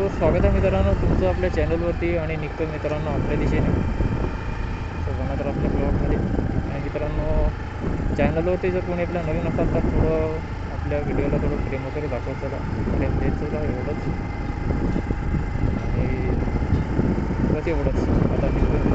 सो स्वागत आहे मित्रांनो तुमचं आपल्या चॅनलवरती आणि निघतो मित्रांनो आपल्या दिशेने. सो बघा तर आपल्या ब्लॉगमध्ये आणि मित्रांनो चॅनलवरती जर कोणी आपल्या नवीन असाल तर थोडं आपल्या व्हिडिओला थोडं प्रेम वगैरे दाखवत चला. प्रेम देत चला एवढंच. आणि बस एवढंच. आता निघतो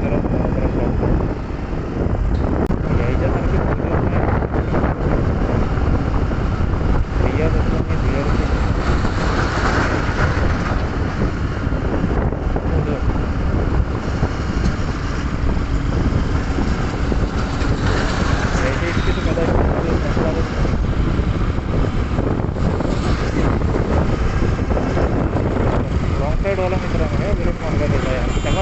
ಅವಲಂಬಿತರಾಗಿ ವಿರೋಧ ಮಾಡಬೇಕಿಲ್ಲ ಅಂತಹ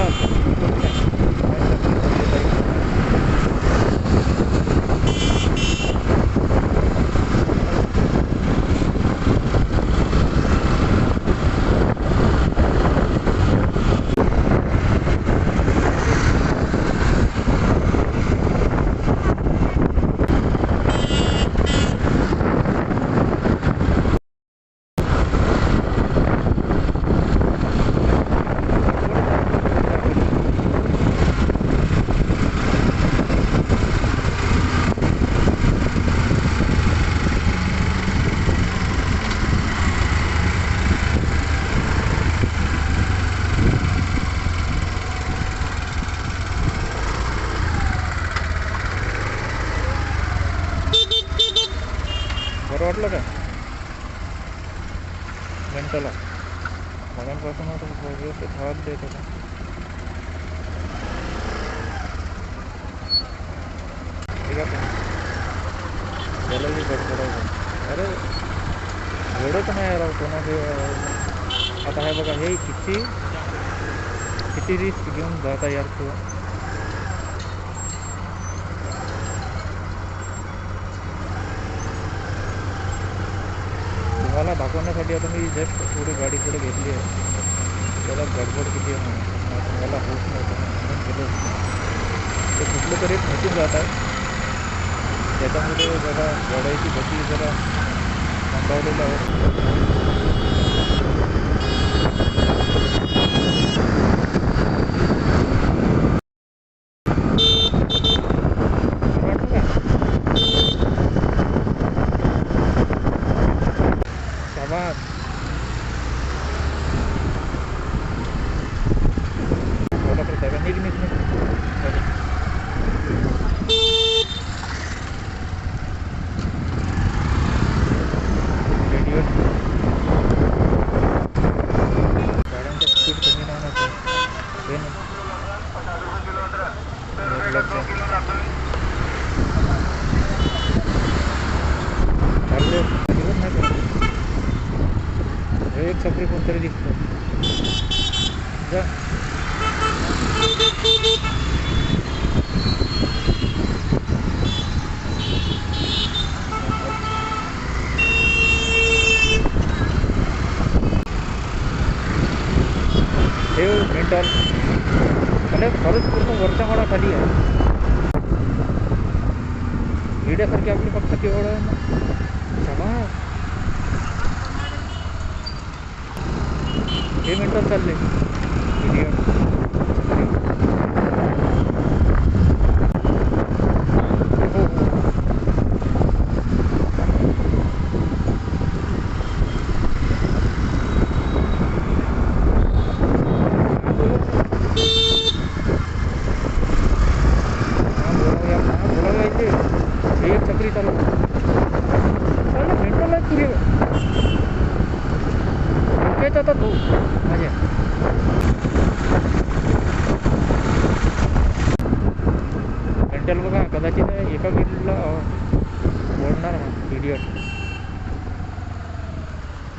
वाटलं का मिनटाला मगांपासून आता व्यवस्थित हवाच देत होता ठीक आहे गडबडायचं अरे एवढंच नाही राव कोणाचे आता हे बघा हे किती किती रिस्क घेऊन जाता यार तू दाखवण्यासाठी तो मी जस्ट थोडी गाडी पुढे घेर लिए ज़्यादा गडबड किती आहे म्हणून तुम्हाला होत तो म्हणून का रेट कुठलं जाता है। ज़्यादा मुझे ज़्यादा जरा की गति जरा मंदावलेला आहे Bye. कोणतरी दिसतो ठेव मेंटल। अरे खरंच पूर्ण वरच्या माडा खाली आहे। येड्यासारखी आपली फक्त केवळ आहे ना चल हे त्याला बघा कदाचित एका मिनिटला बोलणार ना इडियट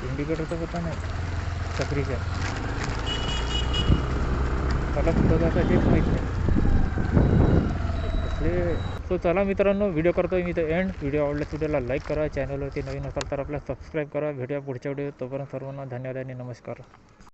इंडिकेटरचा पत्ता नाही चक्रीच्या मला कुठं जाता हेच माहीत नाही. सो चला मित्रांनो व्हिडिओ करतोय मी तर एंड व्हिडिओ आवडल्यास व्हिडिओला लाईक करा चॅनलवरती नवीन असाल तर आपल्याला सबस्क्राईब करा. भेटूया पुढच्या व्हिडिओ तोपर्यंत सर्वांना धन्यवाद आणि नमस्कार.